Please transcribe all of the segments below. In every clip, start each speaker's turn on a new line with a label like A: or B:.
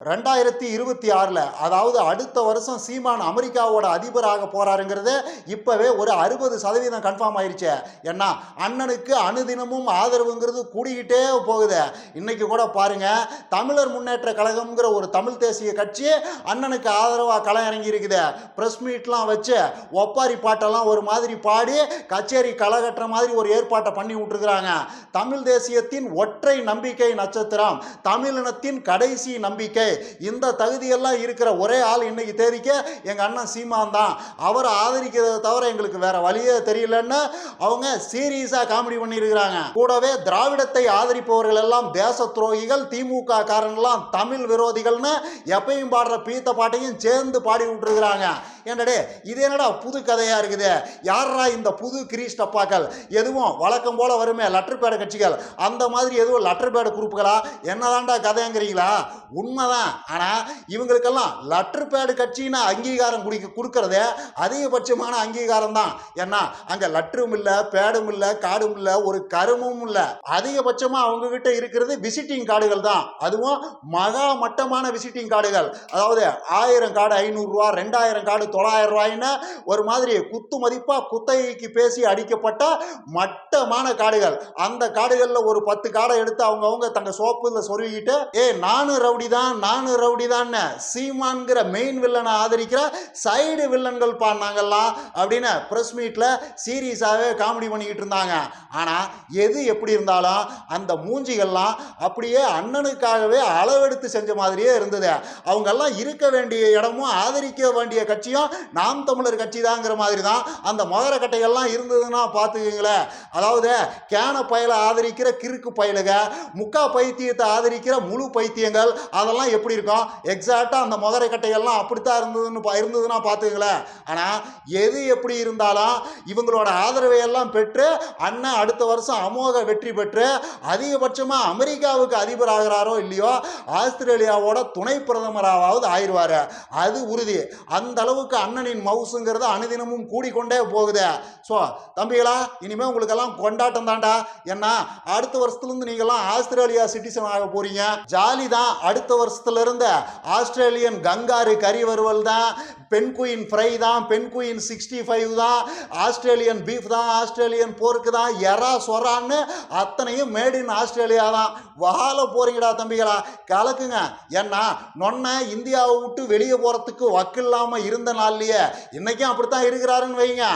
A: ரெண்டாயிரத்தி இருபத்தி ஆறில் அதாவது அடுத்த வருஷம் சீமான் அமெரிக்காவோட அதிபராக போகிறாருங்கிறது இப்போவே ஒரு அறுபது சதவீதம் கன்ஃபார்ம் ஆயிடுச்சு ஏன்னா அண்ணனுக்கு அனுதினமும் ஆதரவுங்கிறது கூடிக்கிட்டே போகுது. இன்றைக்கி கூட பாருங்க தமிழர் முன்னேற்ற கழகம்ங்கிற ஒரு தமிழ் தேசிய கட்சி அண்ணனுக்கு ஆதரவாக களம் இறங்கி இருக்குது ப்ரெஸ் மீட்லாம் வச்சு ஒப்பாரி பாட்டெல்லாம் ஒரு மாதிரி பாடி கச்சேரி களை கட்டுற மாதிரி ஒரு ஏற்பாட்டை பண்ணி விட்டுருக்குறாங்க. தமிழ் தேசியத்தின் ஒற்றை நம்பிக்கை நட்சத்திரம் தமிழினத்தின் கடைசி நம்பிக்கை இந்த தகுதியெல்லாம் இருக்கிற ஒரே ஆள் இன்னைக்கு தேதிக்க எங்கள் அண்ணன் சீமான் தான். அவரை ஆதரிக்கிறத தவிர எங்களுக்கு வேற வழியே தெரியலன்னு அவங்க சீரியஸாக காமெடி பண்ணியிருக்கிறாங்க. கூடவே திராவிடத்தை ஆதரிப்பவர்கள் எல்லாம் தேச துரோகிகள் திமுக காரன்லாம் தமிழ் விரோதிகள்னு எப்பயும் பாடுற பீத்த பாட்டையும் சேர்ந்து பாடி விட்டுருக்குறாங்க. என்னடே இது என்னடா புது கதையாக இருக்குது? யாரா இந்த புது கிரீஸ்டப்பாக்கள் எதுவும் வழக்கம் போல வருமே லெட்டர் பேட கட்சிகள். அந்த மாதிரி எதுவும் லெட்டர் பேட குரூப்புகளா? என்னதான்டா கதைங்கிறீங்களா? உண்மைதான் ஆனால் இவங்களுக்கெல்லாம் லெட்டர் பேடு கட்சின்னு அங்கீகாரம் குடிக்க கொடுக்கறதே அதிகபட்சமான அங்கீகாரம் தான் ஏன்னா அங்கே லெட்டரும் இல்லை பேடும் இல்லை காடும் இல்லை ஒரு கருமும் இல்லை. அதிகபட்சமாக அவங்க கிட்ட இருக்கிறது விசிட்டிங் கார்டுகள் தான். அதுவும் மகா மட்டமான விசிட்டிங் கார்டுகள். அதாவது ஆயிரம் கார்டு ஐநூறுரூவா ரெண்டாயிரம் கார்டு தொள்ளாயிரம் ரூபாயின்னு ஒரு மாதிரி குத்து மதிப்பாக குத்தகைக்கு பேசி அடிக்கப்பட்ட மட்டமான காடுகள் அந்த காடுகளில் ஒரு பத்து காடை எடுத்து அவங்கவுங்க தங்க சோப்புல சொருகிட்டு ஏ நானும் ரவுடி தான் நானும் ரவுடி தான்? சீமான்கிற மெயின் வில்லனை ஆதரிக்கிற சைடு வில்லன்கள் பாடினாங்கல்லாம் அப்படின்னு ப்ரெஸ் மீட்டில் சீரியஸாகவே காமெடி பண்ணிக்கிட்டு இருந்தாங்க. ஆனால் எது எப்படி இருந்தாலும் அந்த மூஞ்சிகள்லாம் அப்படியே அண்ணனுக்காகவே அளவெடுத்து செஞ்ச மாதிரியே இருந்தது. அவங்கெல்லாம் இருக்க வேண்டிய இடமும் ஆதரிக்க வேண்டிய கட்சியும் நாம் தமிழர் கட்சி தாங்கிற மாதிரி தான் அந்த மகர கட்டைகள்லாம் இருந்ததுன்னா பார்த்துக்கிங்களேன். அதாவது கேன பயலை ஆதரிக்கிற கிறுக்கு பயலுக முக்கா பைத்தியத்தை ஆதரிக்கிற முழு பைத்தியங்கள் அதெல்லாம் எப்படி இருக்கும் எக்ஸாக்டாக அந்த மகர கட்டையெல்லாம் அப்படித்தான் இருந்ததுன்னு பா- இருந்ததுன்னா பார்த்துக்கங்களேன். ஆனால் எது எப்படி இருந்தாலும் இவங்களோட ஆதரவை எல்லாம் பெற்று அண்ணன் அடுத்த வருஷம் அமோக வெற்றி பெற்று அதிகபட்சமாக அமெரிக்காவுக்கு அதிபர் ஆகிறாரோ இல்லையோ ஆஸ்திரேலியாவோட துணை பிரதமராவது ஆயிடுவார். அது உறுதி. அந்த அளவுக்கு அண்ணனின் மவுசுங்கிறது அனுதினமும் கூடிக்கொண்டே போகுது. ஸோ தம்பிகளா இனிமேல் உங்களுக்கெல்லாம் கொண்டாட்டம் தான்டா. என்ன அடுத்த வருஷத்துலேருந்து நீங்கள்லாம் ஆஸ்திரேலியா சிட்டிசன் ஆக போகிறீங்க ஜாலி தான் அடுத்த வருஷத்துல இருந்து ஆஸ்திரேலியன் கங்காரு கறி வறுவல் தான் பெண் குயின் ஃப்ரை தான் பெண் குயின் சிக்ஸ்டி ஃபைவ் தான் ஆஸ்திரேலியன் பீஃப் தான் ஆஸ்திரேலியன் போர்க்கு தான் எறா சொரான்னு அத்தனையும் மேட் இன் ஆஸ்திரேலியா தான். வாழ போறீங்கடா தம்பிகளா கலக்குங்க. ஏன்னா நொன்ன இந்தியாவை விட்டு வெளியே போகிறதுக்கு வக்கில்லாமல் இருந்த நாள்லயே இன்னைக்கும் அப்படித்தான் இருக்கிறாருன்னு வைங்க.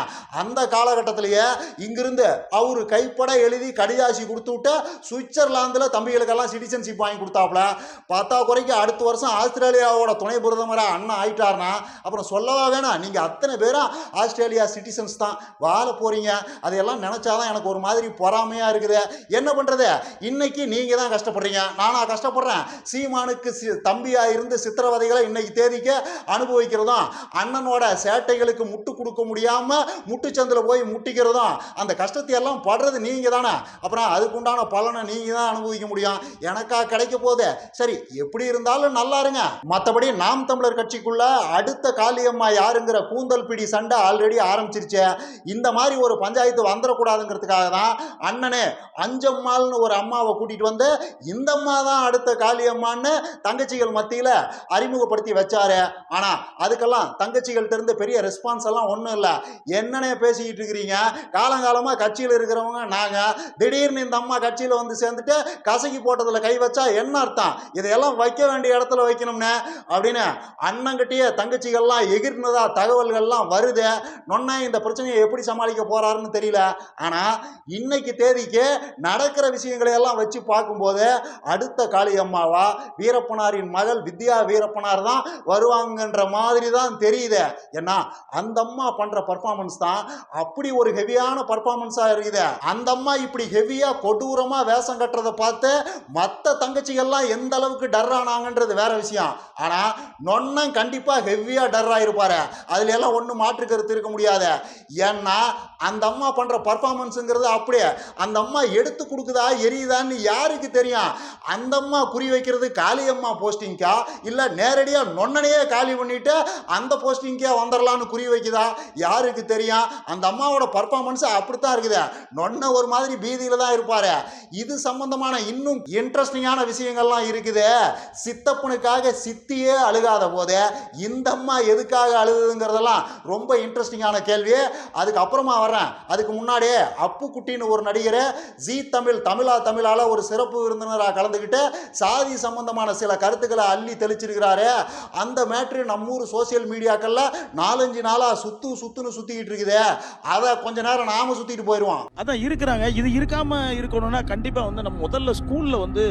A: அந்த காலகட்டத்திலேயே இங்கிருந்து அவர் கைப்பட எழுதி கடிதாசி கொடுத்து விட்டு சுவிட்சர்லாந்தில் தம்பிகளுக்கெல்லாம் சிட்டிசன்ஷிப் வாங்கி கொடுத்தாப்புல. பார்த்தா குறைக்க அடுத்த வருஷம் ஆஸ்திரேலியாவோட துணை பிரதமராக அண்ணன் ஆயிட்டார்னா அப்புறம் சொல்லவா வேணாம் நீங்கள் அத்தனை பேரும் ஆஸ்திரேலியா சிட்டிசன்ஸ் தான். வாழ போகிறீங்க அதையெல்லாம் நினச்சாதான் எனக்கு ஒரு மாதிரி பொறாமையாக இருக்குது. என்ன பண்ணுறது இன்னைக்கு நீங்கள் தான் கஷ்டப்படுறீங்க. நானாக கஷ்டப்படுறேன். சீமானுக்கு சி தம்பியாக இருந்து சித்திரவதைகளை இன்னைக்கு தேதிக்கு அனுபவிக்கிறதும் அண்ணனோட சேட்டைகளுக்கு முட்டு கொடுக்க முடியாமல் முட்டுச்சந்தில் போய் முட்டிக்கிறதும் அந்த கஷ்டத்தை எல்லாம் படுறது நீங்கள் தானே. அப்புறம் அதுக்குண்டான பலனை நீங்கள் தான் அனுபவிக்க முடியும். எனக்கா கிடைக்க போதே சரி எப்படி இருந்தாலும் நல்லா இருங்க. மற்றபடி நாம் தமிழர் கட்சிக்குள்ள அடுத்த காளியம்மா யாருங்கிற கூந்தல் பிடி சண்டை ஆல்ரெடி ஆரம்பிச்சிருச்சு. இந்த மாதிரி ஒரு பஞ்சாயத்து வந்துடக்கூடாதுங்கிறதுக்காக தான் அண்ணனே அஞ்சம்மாள்னு ஒரு அம்மாவை கூட்டிகிட்டு வந்து இந்த அம்மா தான் அடுத்த காளியம்மான்னு தங்கச்சிகள் மத்தியில் அறிமுகப்படுத்தி வச்சாரு. ஆனால் அதுக்கெல்லாம் தங்கச்சிகள்கிட்ட இருந்து பெரிய ரெஸ்பான்ஸ் எல்லாம் ஒன்றும் இல்லை. என்னன்னே பேசிக்கிட்டு இருக்கிறீங்க? காலங்காலமாக கட்சியில் இருக்கிறவங்க நாங்கள் திடீர்னு இந்த அம்மா கட்சியில் வந்து சேர்ந்துட்டு கசக்கி போட்டதில் கை வச்சா என்ன அர்த்தம்? இதையெல்லாம் வைக்க வேண்டிய இடத்துல வைக்கணும்னே அப்படின்னு அண்ணங்கிட்டயே தங்கச்சிகள்லாம் எகிர்னதா தகவல்கள்லாம் வருது. நொன்ன இந்த பிரச்சனையை எப்படி சமாளிக்க போறாருன்னு தெரியல. ஆனால் இன்னைக்கு தேதிக்கு நடக்கிற விஷயங்களை எல்லாம் வச்சு பார்க்கும்போது அடுத்த காளியம்மாவா வீரப்பனாரின் மகள் வித்யா வீரப்பனார் தான் வருவாங்கன்ற மாதிரி தான் தெரியுது. ஏன்னா அந்த அம்மா பண்ற பர்ஃபார்மன்ஸ் தான் அப்படி ஒரு ஹெவியான பர்ஃபார்மன்ஸா இருக்குது. அந்த அம்மா இப்படி ஹெவியா கொடூரமா வேஷம் கட்டுறதை பார்த்து மற்ற தங்கச்சிகள்லாம் எந்த அளவுக்கு டர் ஆனாங்கன்றது வேற விஷயம். ஆனா நொன்னம் கண்டிப்பா ஹெவியா டர் ஆயிருப்பாரு. அதுல எல்லாம் ஒன்றும் மாற்று கருத்து இருக்க முடியாது. ஏன்னா அந்த அம்மா பண்ற பர்ஃபார்மன்ஸுங்கிறது அப்படியே அந்த அம்மா எடுத்து கொடுக்குதா எரியுதான்னு யாருக்கு தெரியும்? அந்த அம்மா குறி வைக்கிறது காளியம்மா போஸ்டிங்க்கா இல்லை நேரடியாக நொன்னனையே காலி பண்ணிட்டு அந்த போஸ்டிங்க்கே வந்துடலான்னு குறி வைக்குதா? யாருக்கு தெரியும்? அந்த அம்மாவோட பர்ஃபார்மன்ஸ் அப்படித்தான் இருக்குது. நொன்ன ஒரு மாதிரி பீதியில் தான் இருப்பார். இது சம்பந்தமான இன்னும் இன்ட்ரெஸ்டிங்கான விஷயங்கள்லாம் இருக்குது. சித்தப்பனுக்காக சித்தியே அழுகாத போது இந்த அம்மா எதுக்காக அழுகுதுங்கிறதெல்லாம் ரொம்ப இன்ட்ரெஸ்டிங்கான கேள்வி. அதுக்கப்புறமா வரேன் அதுக்கு முன்னாடியே அப்பு குட்டின்னு ஒரு நடிகர் ஜி தமிழ் தமிழா தமிழால் ஒரு சிறப்பு விருந்தினராக கலந்துக்கிட்டு சாதி சம்பந்தமான சில கருத்துக்களை அள்ளி தெளிச்சிருக்கிறாரு. அந்த மேட்ரு நம்ம ஊர் சோசியல் மீடியாக்கள்ல நாலஞ்சு நாளாக சுத்து சுத்துன்னு சுத்திக்கிட்டு இருக்குது. அதை கொஞ்ச நேரம் நாம சுத்திட்டு போயிடுவோம்
B: அதான் இருக்கிறாங்க. இது இருக்காம இருக்கணும்னா கண்டிப்பா வந்து நம்ம முதல்ல ஸ்கூல்ல வந்து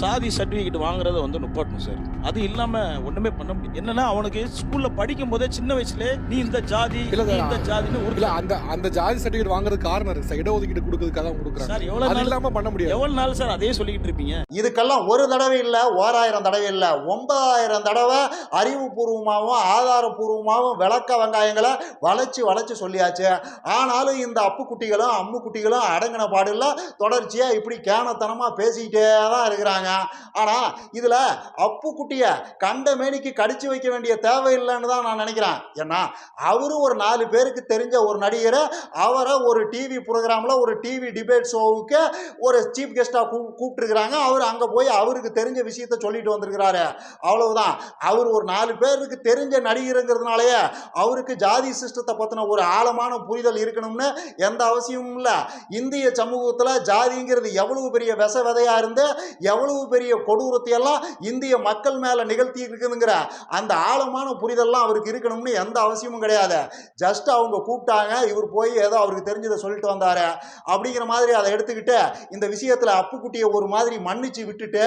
B: சாதி சர்டிபிகேட் வாங்குறத வந்து நிப்பாட்டணும் சார் அது இல்லாம ஒண்ணுமே பண்ண முடியும் என்னன்னா அவனுக்கு ஸ்கூல்ல படிக்கும் போதே சின்ன வயசுல நீ இந்த ஜாதி
C: சார்,
B: இந்த ஜாதின்னு ஒரு
C: இல்ல அந்த அந்த ஜாதி சர்டிபிகேட் வாங்குறதுக்கு காரணம் இருக்கு சார் இடஒதுக்கீடு கொடுக்கறதுக்காக தான்
B: சார்
C: கொடுக்குறாங்க
B: எவ்வளவு
C: அது
B: நாள்
C: இல்லாம பண்ண முடியாது.
B: எவ்வளவு நாள் சார் அதே சொல்லிக்கிட்டு இருப்பீங்க?
A: இதுக்கெல்லாம் ஒரு தடவை இல்லை ஓராயிரம் தடவை இல்லை. ஒன்பதாயிரம் தடவை அறிவுபூர்வமாகவும் ஆதாரபூர்வமாகவும் விளக்க வெங்காயங்களை வளைச்சு வளைச்சு சொல்லியாச்சு. ஆனாலும் இந்த அப்பு குட்டிகளும் அம்மு குட்டிகளும் அடங்கின பாடில்ல தொடர்ச்சியாக இப்படி கேனத்தனமாக பேசிக்கிட்டே தான் இருக்கிறாங்க. ஆனால் இதில் அப்பு குட்டியை கண்ட மேனிக்கு கடிச்சு வைக்க வேண்டிய தேவையில்லைன்னு தான் நான் நினைக்கிறேன். ஏன்னா அவரு ஒரு நாலு பேருக்கு தெரிஞ்ச ஒரு நடிகரை அவரை ஒரு டிவி ப்ரோக்ராமில் ஒரு டிவி டிபேட் ஷோவுக்கு ஒரு சீஃப் கெஸ்ட்டாக கூ கூப்பிட்டுருக்குறாங்க. அவர் அங்கே போய் அவருக்கு தெரிஞ்ச விஷயத்த சொல்லிட்டு வந்திருக்கிறாரு. அவ்வளவுதான். அவர் ஒரு நாலு பேருக்கு தெரிஞ்ச நடிகருங்கிறதுனாலயே அவருக்கு ஜாதி சிஸ்டத்தை பற்றின ஒரு ஆழமான புரிதல் இருக்கணும்னு எந்த அவசியமும் இல்லை. இந்திய சமூகத்தில் ஜாதிங்கிறது எவ்வளவு பெரிய விச விதையாக இருந்து எவ்வளவு பெரிய கொடூரத்தையெல்லாம் இந்திய மக்கள் மேலே நிகழ்த்தி இருக்குதுங்கிற அந்த ஆழமான புரிதல்லாம் அவருக்கு இருக்கணும்னு எந்த அவசியமும் கிடையாது. ஜஸ்ட் அவங்க கூப்பிட்டாங்க இவர் போய் ஏதோ அவருக்கு தெரிஞ்சதை சொல்லிட்டு வந்தாரு. அப்படிங்கிற மாதிரி அதை எடுத்துக்கிட்டு இந்த விஷயத்தில் அப்புக்குட்டியை ஒரு மாதிரி மன்னிச்சு விட்டுட்டு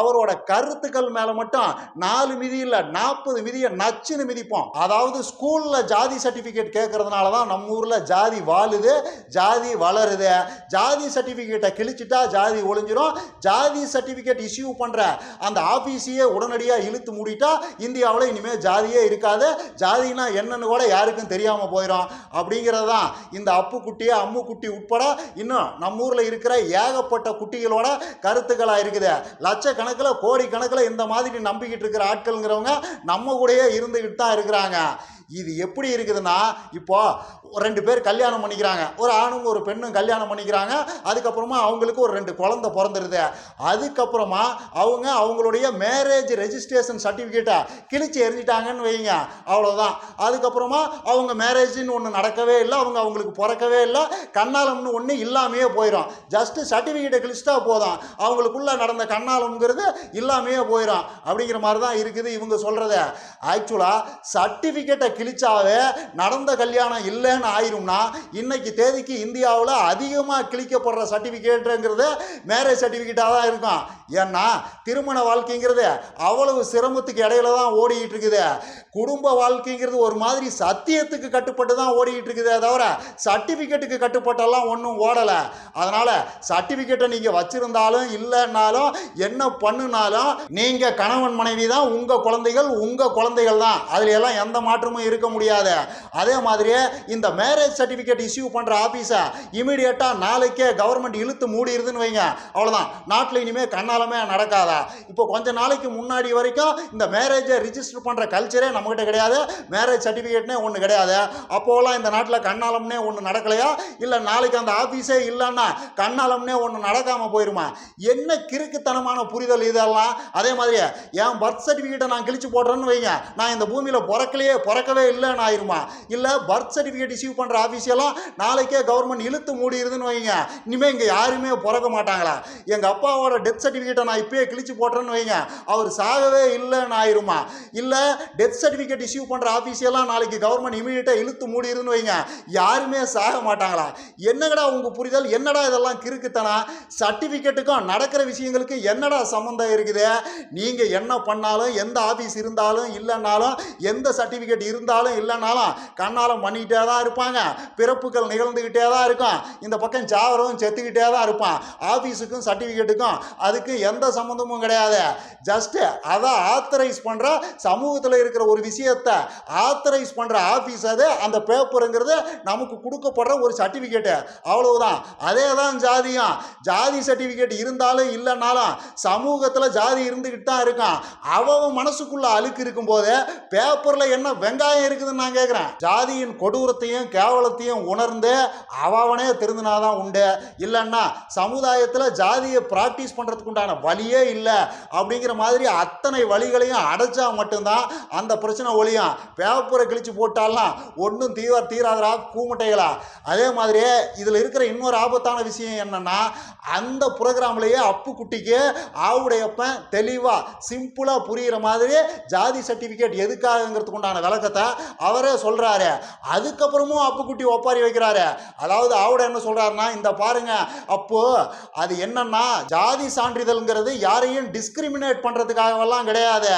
A: அவரோட கருத்துக்கள் மேலே மட்டும் நாலு மிதியில் நாற்பது மிதியை நச்சுன்னு மிதிப்போம். அதாவது ஸ்கூலில் ஜாதி சர்டிஃபிகேட் கேட்கறதுனால தான் நம்ம ஊரில் ஜாதி வாழுது ஜாதி வளருது. ஜாதி சர்டிஃபிகேட்டை கிழிச்சிட்டா ஜாதி ஒளிஞ்சிரும். ஜாதி சர்டிஃபிகேட் இஷ்யூ பண்ணுற அந்த ஆஃபீஸையே உடனடியாக இழுத்து மூடிட்டா இந்தியாவில் இனிமேல் ஜாதியே இருக்காது. ஜாதினா என்னன்னு கூட யாருக்கும் தெரியாமல் போயிடும் அப்படிங்கிறது தான் இந்த அப்பு குட்டி அம்மு குட்டி உட்பட இன்னும் நம்ம ஊரில் இருக்கிற ஏகப்பட்ட குட்டிகளோட கருத்துக்களாக இருக்குது. லட்சக்கணக்கில் கோடிக்கணக்கில் இந்த மாதிரி நம்பிக்கிட்டு இருக்கிற ஆட்கள்ங்கிறவங்க நம்ம கூடயே இருந்துக்கிட்டு தான் இருக்கிறாங்க. இது எப்படி இருக்குதுன்னா இப்போ ரெண்டு பேர் கல்யாணம் பண்ணிக்கிறாங்க. ஒரு ஆணும் ஒரு பெண்ணும் கல்யாணம் பண்ணிக்கிறாங்க. அதுக்கப்புறமா அவங்களுக்கு ஒரு ரெண்டு குழந்தை பிறந்துருது. அதுக்கப்புறமா அவங்க அவங்களுடைய மேரேஜ் ரெஜிஸ்ட்ரேஷன் சர்டிஃபிகேட்டை கிழிச்சு எரிஞ்சிட்டாங்கன்னு வைங்க. அவ்வளோதான் அதுக்கப்புறமா அவங்க மேரேஜ்னு ஒன்று நடக்கவே இல்லை. அவங்க அவங்களுக்கு பிறக்கவே இல்லை. கண்ணாலம்னு ஒன்று இல்லாமையே போயிடும் ஜஸ்ட்டு சர்டிஃபிகேட்டை கிழிச்சிட்டா போதும். அவங்களுக்குள்ள நடந்த கண்ணாலம்ங்கிறது இல்லாமையே போயிடும் அப்படிங்கிற மாதிரி தான் இருக்குது இவங்க சொல்கிறத ஆக்சுவலாக சர்டிஃபிகேட்டை கிழிச்சாவே நடந்த கல்யாணம் இல்லைன்னு ஆயிரும்னா இன்னைக்கு தேதிக்கு இந்தியாவில் அதிகமாக கிழிக்கப்படுற சர்டிஃபிகேட்டுங்கிறது மேரேஜ் சர்டிஃபிகேட்டாக தான் இருக்கும். ஏன்னா திருமண வாழ்க்கைங்கிறது அவ்வளவு சிரமத்துக்கு இடையில தான் ஓடிக்கிட்டு இருக்குது குடும்ப வாழ்க்கைங்கிறது ஒரு மாதிரி சத்தியத்துக்கு கட்டுப்பட்டு தான் ஓடிக்கிட்டு இருக்குதே தவிர சர்டிஃபிகேட்டுக்கு கட்டுப்பட்டெல்லாம் ஒன்றும் ஓடலை. அதனால் சர்டிஃபிகேட்டை நீங்கள் வச்சுருந்தாலும் இல்லைன்னாலும் என்ன பண்ணுனாலும் நீங்கள் கணவன் மனைவி தான் உங்கள் குழந்தைகள் உங்கள் குழந்தைகள் தான். அதில் எல்லாம் எந்த மாற்றமும் இருக்க முடியாது. அதே மாதிரியே இந்த மேரேஜ் சர்டிஃபிகேட் இஷ்யூ பண்ணுற ஆஃபீஸை இமீடியட்டாக நாளைக்கே கவர்மெண்ட் இழுத்து மூடிடுதுன்னு வைங்க. அவ்வளோதான் நாட்டில் இனிமேல் கண்ணாலமே நடக்காதா. இப்போ கொஞ்ச நாளைக்கு முன்னாடி வரைக்கும் இந்த மேரேஜை ரிஜிஸ்டர் பண்ணுற கல்ச்சரே நம்மகிட்ட கிடையாது. மேரேஜ் சர்டிஃபிகேட்னே ஒன்று கிடையாது. அப்போலாம் இந்த நாட்டில் கண்ணாலம்னே ஒன்று நடக்கலையா? இல்லை நாளைக்கு அந்த ஆஃபீஸே இல்லைன்னா கண்ணாலம்னே ஒன்று நடக்காமல் போயிருமா? என்ன கிறுக்குத்தனமான புரிதல் இதெல்லாம்? அதே மாதிரி என் பர்த் சர்டிஃபிகேட்டை நான் கிழிச்சு போடுறேன்னு வைங்க. நான் இந்த பூமியில் பிறக்கலையே பிறக்கவே இல்லைன்னு ஆயிருமா? இல்லை பர்த் சர்டிஃபிகேட் இஷ்யூ பண்ணுற ஆஃபீஸெல்லாம் நாளைக்கே கவர்மெண்ட் இழுத்து மூடிடுதுன்னு வைங்க. இனிமேல் இங்கே யாருமே பிறக்க மாட்டாங்களா? எங்கள் அப்பாவோட டெத் சர்டிஃபிகேட்டை நான் இப்பயே கிழிச்சு போட்டேன்னு வைங்க. அவர் சாகவே இல்லைன்னு ஆயிருமா? இல்லை டெத் சர்டிஃபிகேட் இஷ்யூ பண்ணுற ஆஃபீஸெல்லாம் நாளைக்கு கவர்மெண்ட் இமீடியட்டாக இழுத்து மூடிடுதுன்னு வைங்க. யாருமே சாக மாட்டாங்களா? என்னடா உங்கள் புரிதல்? என்னடா இதெல்லாம் கிறுக்குத்தனா சர்டிஃபிகேட்டுக்கும் நடக்கிற விஷயங்களுக்கு என்னடா சம்மந்தம் இருக்குது? நீங்கள் என்ன பண்ணாலும் எந்த ஆஃபீஸ் இருந்தாலும் இல்லைன்னாலும் எந்த சர்டிஃபிகேட் இருந்தாலும் இல்லைனாலும் கண்ணாலம் பண்ணிக்கிட்டே தான் இருப்பாங்க. பிறப்புகள் நிகழ்ந்துக்கிட்டே தான் இருக்கும். இந்த பக்கம் சாவரவும் செத்துக்கிட்டே தான் இருப்பான். ஆஃபீஸுக்கும் சர்டிஃபிகேட்டுக்கும் அதுக்கு எந்த சம்மந்தமும் கிடையாது. ஜஸ்ட்டு அதை ஆத்தரைஸ் பண்ணுற சமூகத்தில் இருக்கிற ஒரு விஷயத்தை ஆத்தரைஸ் பண்ணுற ஆஃபீஸ் அது அந்த பேப்பருங்கிறது நமக்கு கொடுக்கப்படுற ஒரு சர்டிஃபிகேட்டு அவ்வளவுதான். அதே தான் ஜாதியும். ஜாதி சர்டிஃபிகேட் இருந்தாலும் இல்லைனாலும் சமூகத்தில் ஜாதி இருந்துக்கிட்டு தான் இருக்கான். அவன் மனசுக்குள்ள அழுக்கு இருக்கும்போது பேப்பரில் என்ன வெங்காயம் வெங்காயம் இருக்குதுன்னு நான் கேட்குறேன் ஜாதியின் கொடூரத்தையும் கேவலத்தையும் உணர்ந்து அவனே திருந்தினாதான் உண்டு. இல்லைன்னா சமுதாயத்தில் ஜாதியை ப்ராக்டிஸ் பண்ணுறதுக்கு உண்டான வழியே இல்லை. அப்படிங்கிற மாதிரி அத்தனை வழிகளையும் அடைச்சா மட்டும்தான் அந்த பிரச்சனை ஒழியும். பேப்பரை கிழிச்சு போட்டாலாம் ஒன்றும் தீவிர தீராதரா கூமுட்டைகளா? அதே மாதிரியே இதில் இருக்கிற இன்னொரு ஆபத்தான விஷயம் என்னன்னா அந்த ப்ரோக்ராம்லேயே அப்பு குட்டிக்கு ஆவுடையப்பன் தெளிவாக சிம்பிளாக புரிகிற மாதிரி ஜாதி சர்டிஃபிகேட் எதுக்காகங்கிறதுக்கு உண்டான விளக்கத்தை அவரே சொல்கிறாரு அதுக்கப்புறமும் அப்புக்குட்டி ஒப்பாரி வைக்கிறாரு. அதாவது ஆவுட என்ன சொல்கிறாருன்னா இந்த பாருங்க அப்போ அது என்னன்னா ஜாதி சான்றிதழ்ங்கிறது யாரையும் டிஸ்கிரிமினேட் பண்ணுறதுக்காகவெல்லாம் கிடையாது.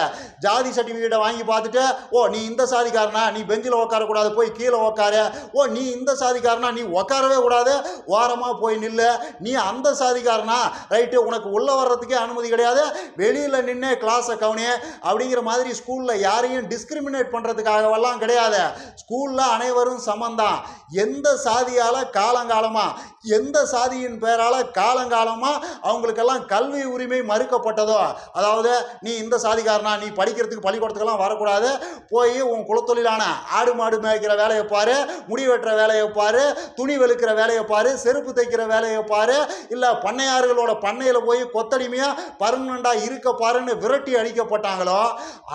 A: ஜாதி சர்டிஃபிகேட்டை வாங்கி பார்த்துட்டு ஓ நீ இந்த சாதிக்காரனா நீ பெஞ்சில் உட்காரக்கூடாது போய் கீழே உட்காரு ஓ நீ இந்த சாதிக்காரனா நீ உட்காரவே கூடாது. ஓரமாக போய் நில்லு. நீ அந்த சாதிக்காரனா ரைட்டு உனக்கு உள்ளே வர்றதுக்கே அனுமதி கிடையாது. வெளியில் நின்று கிளாஸை கவனி அப்படிங்கிற மாதிரி ஸ்கூலில் யாரையும் டிஸ்கிரிமினேட் பண்ணுறதுக்காக பண்ணுறதுக்காகவெல்லாம் கிடையாது. ஸ்கூலில் அனைவரும் சமந்தான். எந்த சாதியால் காலங்காலமாக எந்த சாதியின் பெயரால் காலங்காலமாக அவங்களுக்கெல்லாம் கல்வி உரிமை மறுக்கப்பட்டதோ அதாவது நீ இந்த சாதிக்காரனா நீ படிக்கிறதுக்கு பள்ளிக்கூடத்துக்கெல்லாம் வரக்கூடாது போய் உன் குலத்தொழிலான ஆடு மாடு மேய்க்கிற வேலையை பாரு முடி வெட்டுற வேலையை பாரு துணி வெளுக்கிற வேலையை பாரு செருப்பு தைக்கிற வேலையை பாரு இல்லை பண்ணையார்களோட பண்ணையில் போய் கொத்தடிமையாக பர்மனண்டாக இருக்க பாருன்னு விரட்டி அடிக்கப்பட்டாங்களோ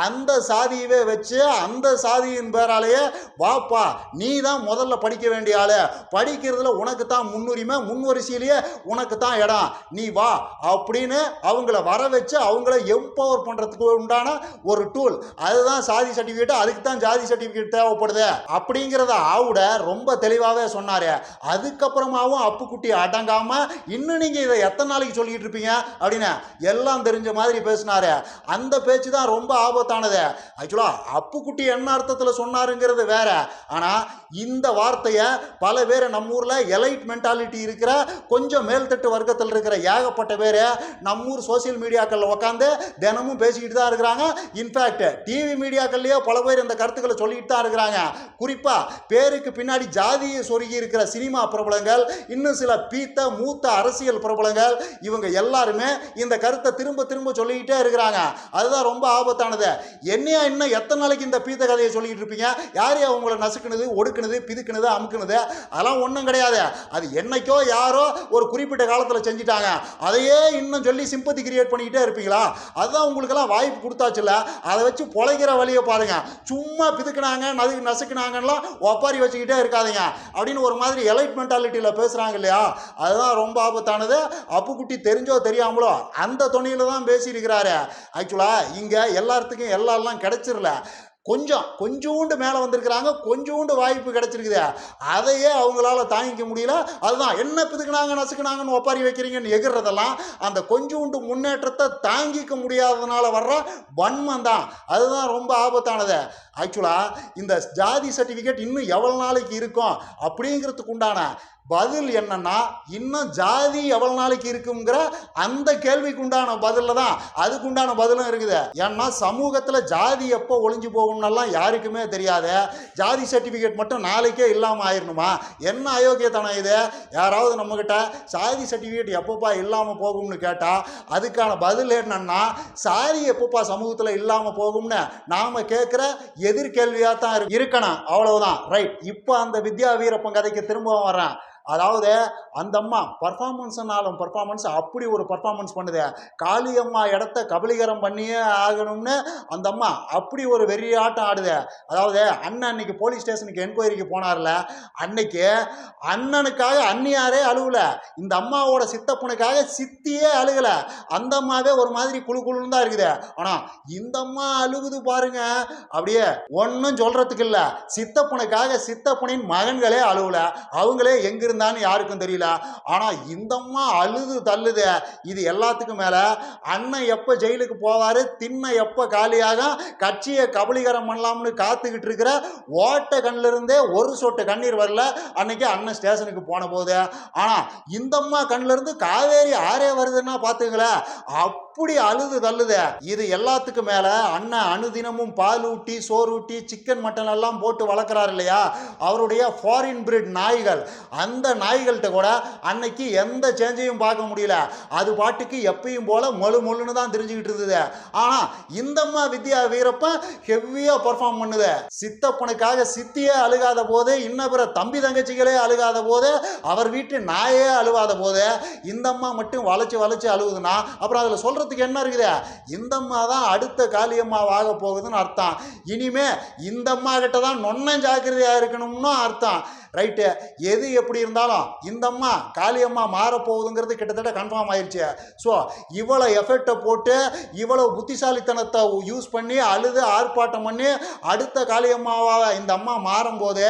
A: அந்த சாதியவே வச்சு அந்த சாதி சாதியின் பேராலேயே வாப்பா நீ தான் முதல்ல படிக்க வேண்டிய ஆளு. படிக்கிறதுல உனக்கு தான் முன்னுரிமை முன்வரிசையிலேயே உனக்கு தான் இடம். நீ வா அப்படின்னு அவங்கள வர வச்சு அவங்கள எம்பவர் பண்ணுறதுக்கு உண்டான ஒரு டூல் அதுதான் சாதி சர்டிஃபிகேட் அதுக்கு தான் ஜாதி சர்டிஃபிகேட் தேவைப்படுது. அப்படிங்கிறத ஆவுட ரொம்ப தெளிவாகவே சொன்னார். அதுக்கப்புறமாவும் அப்புக்குட்டி அடங்காம இன்னும் நீங்கள் இதை எத்தனை நாளைக்கு சொல்லிட்டு இருப்பீங்க? அப்படின்னு எல்லாம் தெரிஞ்ச மாதிரி பேசினார். அந்த பேச்சு தான் ரொம்ப ஆபத்தானது. ஆக்சுவலாக அப்புக்குட்டி என்ன அர்த்தத்தில் சொன்னாருங்கிறது வேற. ஆனால் இந்த வார்த்தையை பல பேர் நம்ம ஊரில் எலைட் மென்டாலிட்டி இருக்கிற கொஞ்சம் மேல்தட்டு வர்க்கத்தில் இருக்கிற ஏகப்பட்ட பேர் நம்ம ஊர் சோசியல் மீடியாக்களில் உட்காந்து தினமும் பேசிக்கிட்டு தான் இருக்கிறாங்க. இன்ஃபேக்ட் டிவி மீடியாக்கள்லேயோ பல பேர் இந்த கருத்துக்களை சொல்லிட்டு தான் இருக்கிறாங்க. குறிப்பாக பேருக்கு பின்னாடி ஜாதியை சொருகி இருக்கிற சினிமா பிரபலங்கள் இன்னும் சில பீத்த மூத்த அரசியல் பிரபலங்கள் இவங்க எல்லாருமே இந்த கருத்தை திரும்ப திரும்ப சொல்லிக்கிட்டே இருக்கிறாங்க. அதுதான் ரொம்ப ஆபத்தானது. என்னையா இன்னும் எத்தனை நாளைக்கு இந்த பீத்த கதையை சொல்லி சொல்லிக்கிட்டு இருப்பீங்க யார் யா உங்களை நசுக்குனது ஒடுக்குனது பிதுக்குனது அமுக்குனது? அதெல்லாம் ஒன்றும் கிடையாது. அது என்னைக்கோ யாரோ ஒரு குறிப்பிட்ட காலத்தில் செஞ்சிட்டாங்க. அதையே இன்னும் சொல்லி சிம்பத்தி கிரியேட் பண்ணிக்கிட்டே இருப்பீங்களா? அதுதான் உங்களுக்கெல்லாம் வாய்ப்பு கொடுத்தாச்சுல்ல? அதை வச்சு பொழைக்கிற வழியை பாருங்க. சும்மா பிதுக்குனாங்க நது நசுக்குனாங்கலாம் ஒப்பாரி வச்சுக்கிட்டே இருக்காதுங்க. அப்படின்னு ஒரு மாதிரி எலைட் மென்டாலிட்டியில் பேசுகிறாங்க இல்லையா? அதுதான் ரொம்ப ஆபத்தானது. அப்புக்குட்டி தெரிஞ்சோ தெரியாமலோ அந்த துணியில் தான் பேசியிருக்கிறாரு. ஆக்சுவலாக இங்கே எல்லாத்துக்கும் எல்லாம் கிடைச்சிரல. கொஞ்சம் கொஞ்சோண்டு மேலே வந்திருக்கிறாங்க கொஞ்சோண்டு வாய்ப்பு கிடச்சிருக்குது. அதையே அவங்களால தாங்கிக்க முடியல. அதுதான் என்ன பிதுக்குனாங்க நசுக்குனாங்கன்னு ஒப்பாரி வைக்கிறீங்கன்னு எகிறதெல்லாம் அந்த கொஞ்சோண்டு முன்னேற்றத்தை தாங்கிக்க முடியாததுனால வர்ற வன்மம் தான் அதுதான் ரொம்ப ஆபத்தானது. ஆக்சுவலாக இந்த ஜாதி சர்டிஃபிகேட் இன்னும் எவ்வளோ நாளைக்கு இருக்கும் அப்படிங்கிறதுக்கு உண்டான பதில் என்னன்னா இன்னும் ஜாதி எவ்வளோ நாளைக்கு இருக்குங்கிற அந்த கேள்விக்கு உண்டான பதிலில் தான் அதுக்கு உண்டான பதிலும் இருக்குது. ஏன்னா சமூகத்தில் ஜாதி எப்போ ஒளிஞ்சு போகும்னெல்லாம் யாருக்குமே தெரியாது. ஜாதி சர்டிஃபிகேட் மட்டும் நாளைக்கே இல்லாமல் ஆயிரணுமா? என்ன அயோக்கியத்தனம் இது? யாராவது நம்மக்கிட்ட சாதி சர்டிஃபிகேட் எப்பப்பா இல்லாமல் போகும்னு கேட்டால் அதுக்கான பதில் என்னன்னா சாதி எப்பப்பா சமூகத்தில் இல்லாமல் போகும்னு நாம் கேட்குற எதிர்கேள்வியாக தான் இருக்கணும். அவ்வளவுதான். ரைட் இப்போ அந்த வித்யா வீரப்பன் கதைக்கு திரும்பவும் வரேன் அதாவது அந்த அம்மா பர்ஃபார்மன்ஸ்னாலும் பர்ஃபார்மன்ஸ் அப்படி ஒரு பர்ஃபார்மன்ஸ் பண்ணுது. காளியம்மா இடத்த கபலீகரம் பண்ணியே ஆகணும்னு அந்த அம்மா அப்படி ஒரு வெறியாட்டம் ஆடுது. அதாவது அண்ணன் அன்னைக்கு போலீஸ் ஸ்டேஷனுக்கு என்கொயரிக்கு போனார்ல அன்னைக்கு அண்ணனுக்காக அண்ணியாரே அழுகல இந்த அம்மாவோட சித்தப்பனுக்காக சித்தியே அழுகல. அந்த அம்மாவே ஒரு மாதிரி குழு குழுன்னு தான் இருக்குது. ஆனால் இந்த அம்மா அழுகுது பாருங்க. அப்படியே ஒன்றும் சொல்றதுக்கு இல்லை. சித்தப்பனுக்காக சித்தப்பனின் மகன்களே அழுகல அவங்களே எங்கிருந்து இருந்தான்னு யாருக்கும் தெரியல. ஆனால் இந்தம்மா அழுது தள்ளுது. இது எல்லாத்துக்கும் மேலே அண்ணன் எப்போ ஜெயிலுக்கு போவார் திண்ணை எப்போ காலியாக கட்சியை கபலீகரம் பண்ணலாம்னு காத்துக்கிட்டு இருக்கிற ஓட்ட கண்ணிலிருந்தே ஒரு சொட்டு கண்ணீர் வரல. அன்னைக்கு அண்ணன் ஸ்டேஷனுக்கு போன போது. ஆனால் இந்தம்மா கண்ணிலிருந்து இருந்து காவேரி ஆறே வருதுன்னா பார்த்துங்களேன் அப்படி அழுது தள்ளுது. இது எல்லாத்துக்கும் மேலே அண்ணன் அனுதினமும் பால் ஊட்டி சோறு ஊட்டி சிக்கன் மட்டன் எல்லாம் போட்டு வளர்க்குறாரு இல்லையா? அவருடைய ஃபாரின் பிரிட் நாய்கள். அந்த அந்த நாய்கள்கிட்ட கூட அன்னைக்கு எந்த சேஞ்சையும் பார்க்க முடியல. அது பாட்டுக்கு எப்பயும் போல மொழு மொழுன்னு தான் தெரிஞ்சுக்கிட்டு இருந்தது. ஆனால் இந்தம்மா வித்யா வீரப்பன் ஹெவியாக பெர்ஃபார்ம் பண்ணுது. சித்தப்பனுக்காக சித்தியே அழுகாத போது இன்ன பிற தம்பி தங்கச்சிகளே அழுகாத போது அவர் வீட்டு நாயே அழுவாத போது இந்தம்மா மட்டும் வளைச்சு வளைச்சு அழுகுதுன்னா அப்புறம் அதில் சொல்கிறதுக்கு என்ன இருக்குது? இந்தம்மா தான் அடுத்த காளியம்மாவாக போகுதுன்னு அர்த்தம். இனிமே இந்தம்மா கிட்ட தான் நொன்னம் ஜாக்கிரதையாக இருக்கணும்னு அர்த்தம். ரைட்டு எது எப்படி இருந்தாலும் இந்தம்மா காளியம்மா மாறப்போகுதுங்கிறது கிட்டத்தட்ட கன்ஃபார்ம் ஆயிடுச்சு ஸோ இவ்வளோ எஃபெக்டை போட்டு இவ்வளோ புத்திசாலித்தனத்தை யூஸ் பண்ணி அழுது ஆர்ப்பாட்டம் பண்ணி அடுத்த காளியம்மாவாக இந்த அம்மா மாறும்போது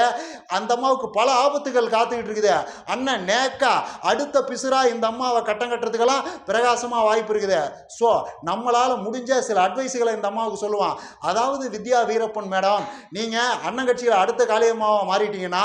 A: அந்த அம்மாவுக்கு பல ஆபத்துகள் காத்துக்கிட்டு இருக்குது. அண்ணன் நேக்கா அடுத்த பிசுரா இந்த அம்மாவை கட்டம் கட்டுறதுக்கெல்லாம் பிரகாசமாக வாய்ப்பு இருக்குது. ஸோ நம்மளால் முடிஞ்ச சில அட்வைஸுகளை இந்த அம்மாவுக்கு சொல்லுவான். அதாவது வித்யா வீரப்பன் மேடம் நீங்கள் அண்ணன் கட்சியில் அடுத்த காளியம்மாவை மாறிட்டீங்கன்னா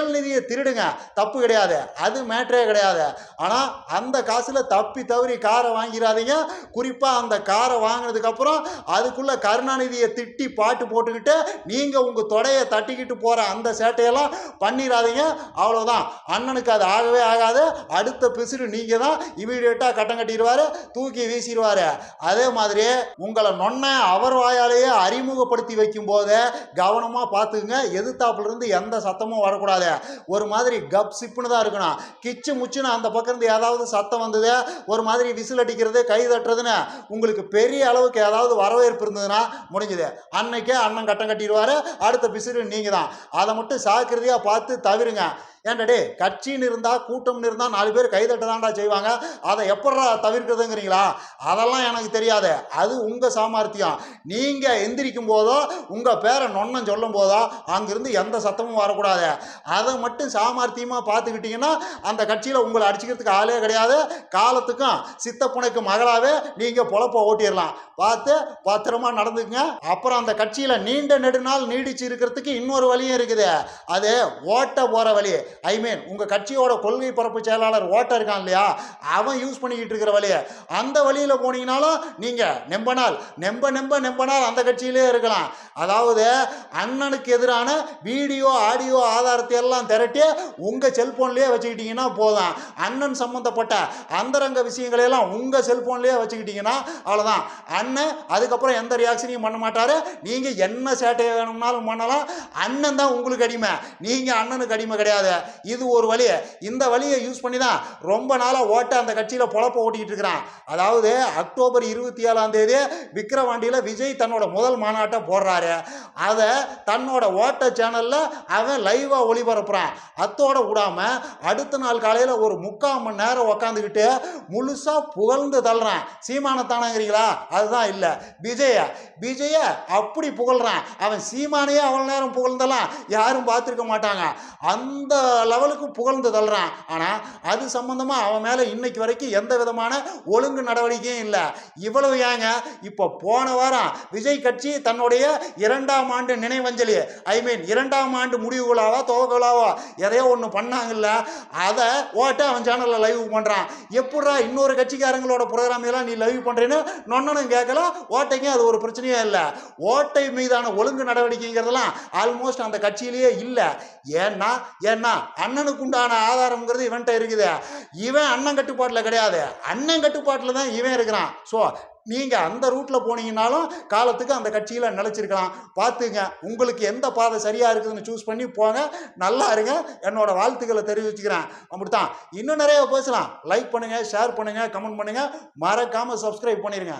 A: திரள் நிதியை திருடுங்க. தப்பு கிடையாது. அது மேட்ரே கிடையாது. ஆனால் அந்த காசில் தப்பி தவறி காரை வாங்கிடாதீங்க குறிப்பாக அந்த காரை வாங்கினதுக்கப்புறம் அதுக்குள்ளே கருணாநிதியை திட்டி பாட்டு போட்டுக்கிட்டு நீங்கள் உங்கள் தொடையை தட்டிக்கிட்டு போகிற அந்த சேட்டையெல்லாம் பண்ணிடாதீங்க அவ்வளோதான் அண்ணனுக்கு அது ஆகவே ஆகாது. அடுத்த பிசுறு நீங்கள் தான் இமீடியட்டாக கட்டம் கட்டிடுவார். தூக்கி வீசிடுவார். அதே மாதிரி உங்களை நொன்ன அவர் வாயாலேயே அறிமுகப்படுத்தி வைக்கும் போது கவனமாக பார்த்துக்குங்க எதிர்த்தாப்புலேருந்து எந்த சத்தமும் வரக்கூடாது. ஒரு மாதிரி கப் சிப்புன்னு தான் இருக்கணும். கிச்சு முச்சுன்னு அந்த பக்கம் இருந்து ஏதாவது சத்தம் வந்தது ஒரு மாதிரி விசில் அடிக்கிறது கை தட்டுறதுன்னு உங்களுக்கு பெரிய அளவுக்கு ஏதாவது வரவேற்பு இருந்ததுன்னா முடிஞ்சுது. அன்னைக்கே அண்ணன் கட்டம் கட்டிடுவார் அடுத்த பிசிறு நீங்கள் தான் அதை மட்டும் சாக்கிரதையாக பார்த்து தவிருங்க. ஏன்டா டே கட்சின்னு இருந்தால் கூட்டம்னு இருந்தால் நாலு பேர் கைதட்ட தான்டா செய்வாங்க. அதை எப்படா தவிர்க்கிறதுங்கிறீங்களா? அதெல்லாம் எனக்கு தெரியாது. அது உங்கள் சாமர்த்தியம். நீங்கள் எந்திரிக்கும் போதோ உங்கள் பேரை நொன்னம் சொல்லும் போதோ அங்கேருந்து எந்த சத்தமும் வரக்கூடாது. அதை மட்டும் சாமர்த்தியமாக பார்த்துக்கிட்டிங்கன்னா அந்த கட்சியில் உங்களை அடிச்சுக்கிறதுக்கு ஆளே கிடையாது. காலத்துக்கும் சித்தப்புனைக்கு மகளாகவே நீங்கள் பொழப்ப ஓட்டிடலாம். பார்த்து பத்திரமா நடந்துக்குங்க. அப்புறம் அந்த கட்சியில் நீண்ட நெடுநாள் நீடிச்சு இருக்கிறதுக்கு இன்னொரு வழியும் இருக்குது. அது ஓட்ட போகிற வழி. ஐ மீன் உங்கள் கட்சியோட கொள்கை பரப்பு செயலாளர் ஓட்ட இருக்கான் இல்லையா? அவன் யூஸ் பண்ணிக்கிட்டு இருக்கிற வழியை. அந்த வழியில் போனீங்கனாலும் நீங்கள் நெம்ப நாள் நெம்ப நெம்ப நெம்ப நாள் அந்த கட்சியிலே இருக்கலாம். அதாவது அண்ணனுக்கு எதிரான வீடியோ ஆடியோ ஆதாரத்தை எல்லாம் திரட்டி உங்கள் செல்ஃபோன்லேயே வச்சுக்கிட்டீங்கன்னா போதும். அண்ணன் சம்மந்தப்பட்ட அந்தரங்க விஷயங்களை எல்லாம் உங்கள் செல்ஃபோன்லேயே வச்சுக்கிட்டீங்கன்னா அவ்வளோதான் அண்ணன் அதுக்கப்புறம் எந்த ரியாக்ஷனையும் பண்ண மாட்டார். நீங்கள் என்ன சேட்டையை வேணும்னாலும் பண்ணலாம். அண்ணன் தான் உங்களுக்கு அடிமை. நீங்கள் அண்ணனுக்கு அடிமை கிடையாது. இது ஒரு வழி இந்த வழியை யூஸ் பண்ணி தான் ரொம்ப நாளாக ஓட்ட அந்த கட்சியில் பொழப்ப ஓட்டிக்கிட்டு இருக்கிறான். அதாவது அக்டோபர் இருபத்தி ஏழாம் தேதி விக்கிரவாண்டியில் விஜய் தன்னோட முதல் மாநாட்டை போடுறாரு. அதை தன்னோட ஓட்ட சேனலில் அவன் லைவாக ஒளிபரப்புறான். அத்தோட விடாம அடுத்த நாள் காலையில் ஒரு முக்கால் மணி நேரம் உக்காந்துக்கிட்டு முழுசாக புகழ்ந்து தள்ளுறான். சீமானத்தானங்கிறீங்களா? அதுதான் இல்லை. விஜய விஜய அப்படி புகழ்றான். அவன் சீமானையே அவ்வளோ நேரம் புகழ்ந்தெல்லாம் யாரும் பார்த்துருக்க மாட்டாங்க. அந்த லெவலுக்கு புகழ்ந்து தள்ளுறான் ஆனால் அது சம்மந்தமாக அவன் மேலே இன்னைக்கு வரைக்கும் எந்த விதமான ஒழுங்கு நடவடிக்கையும் இல்லை. இவ்வளவு ஏங்க இப்போ போன வாரம் விஜய் கட்சி தன்னுடைய இரண்டாம் ஆண்டு நினைவஞ்சலி ஐ மீன் இரண்டாம் ஆண்டு முடிவு விழாவா துவக்க விழாவா எதையோ ஒன்று பண்ணாங்கல்ல அதை ஓட்ட அவன் சேனலில் லைவ் பண்ணுறான் எப்பட்றா இன்னொரு கட்சிக்காரங்களோட ப்ரோக்ராம் எல்லாம் நீ லைவ் பண்ணுறேன்னு நொன்னனும் கேட்கலாம் ஓட்டைங்க அது ஒரு பிரச்சனையே இல்லை. ஓட்டை மீதான ஒழுங்கு நடவடிக்கைங்கிறதெல்லாம் ஆல்மோஸ்ட் அந்த கட்சியிலேயே இல்லை. ஏன்னா ஏன்னா அண்ணனுக்கு உண்டான ஆதாரம்ங்கிறது இவன்கிட்ட இருக்குது. இவன் அண்ணன் கட்டுப்பாட்டில் கிடையாது. அண்ணன் கட்டுப்பாட்டில் தான் இவன் இருக்கிறான். ஸோ நீங்கள் அந்த ரூட்டில் போனீங்கனாலும் காலத்துக்கு அந்த கட்சியில் நிலச்சிருக்கலாம். பார்த்துங்க உங்களுக்கு எந்த பாதை சரியாக இருக்குதுன்னு சூஸ் பண்ணி போங்க நல்லா இருங்க. என்னோட வாழ்த்துக்களை தெரிவிச்சுக்கிறேன். அப்படித்தான். இன்னும் நிறைய பேசலாம். லைக் பண்ணுங்கள் ஷேர் பண்ணுங்கள் கமெண்ட் பண்ணுங்கள் மறக்காமல் சப்ஸ்கிரைப் பண்ணிடுங்க